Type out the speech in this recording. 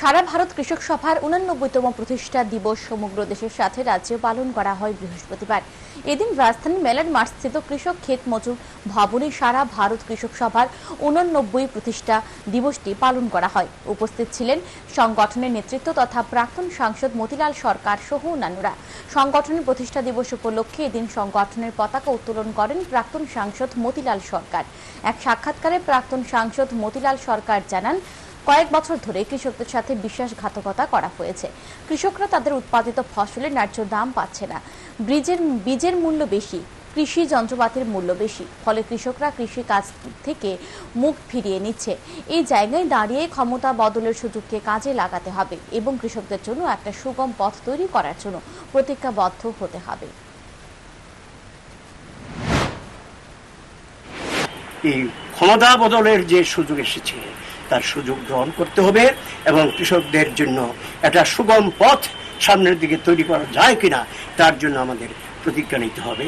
সারা ভারত কৃষক সভার উনানব্বইতম প্রতিষ্ঠা দিবস সমগ্র দেশের সাথে রাজ্যে পালন করা হয় বৃহস্পতিবার। এদিন রাজধানী মেলার মাঠস্থিত কৃষক ক্ষেত মজুর ভবনে সারা ভারত কৃষক সভার উননব্বই প্রতিষ্ঠা দিবসটি পালন করা হয়। উপস্থিত ছিলেন সংগঠনের নেতৃত্ব তথা প্রাক্তন সাংসদ মতিলাল সরকার সহ অন্যান্যরা। সংগঠনের প্রতিষ্ঠা দিবস উপলক্ষে এদিন সংগঠনের পতাকা উত্তোলন করেন প্রাক্তন সাংসদ মতিলাল সরকার। এক সাক্ষাৎকারে প্রাক্তন সাংসদ মতিলাল সরকার জানান কয়েক বছর ধরে কৃষকদের সাথে বিশ্বাসঘাতকতা করা হয়েছে। কৃষকরা তাদের উৎপাদিত ফসলের ন্যায্য দাম পাচ্ছে না। বীজের বীজের মূল্য বেশি, কৃষি যন্ত্রপাতির মূল্য বেশি, ফলে কৃষকরা কৃষি কাজ থেকে মুখ ফিরিয়ে নিচ্ছে। এই জায়গায় দাঁড়িয়ে ক্ষমতা বদলের সুযোগকে কাজে লাগাতে হবে এবং কৃষকদের জন্য একটা সুগম পথ তৈরি করার জন্য প্রতিজ্ঞাবদ্ধ হতে হবে। এই ক্ষমতা বদলের যে সুযোগ এসেছে তার সুযোগ গ্রহণ করতে হবে এবং কৃষকদের জন্য একটা সুগম পথ সামনের দিকে তৈরি করা যায় কিনা, তার জন্য আমাদের প্রতিজ্ঞা নিতে হবে।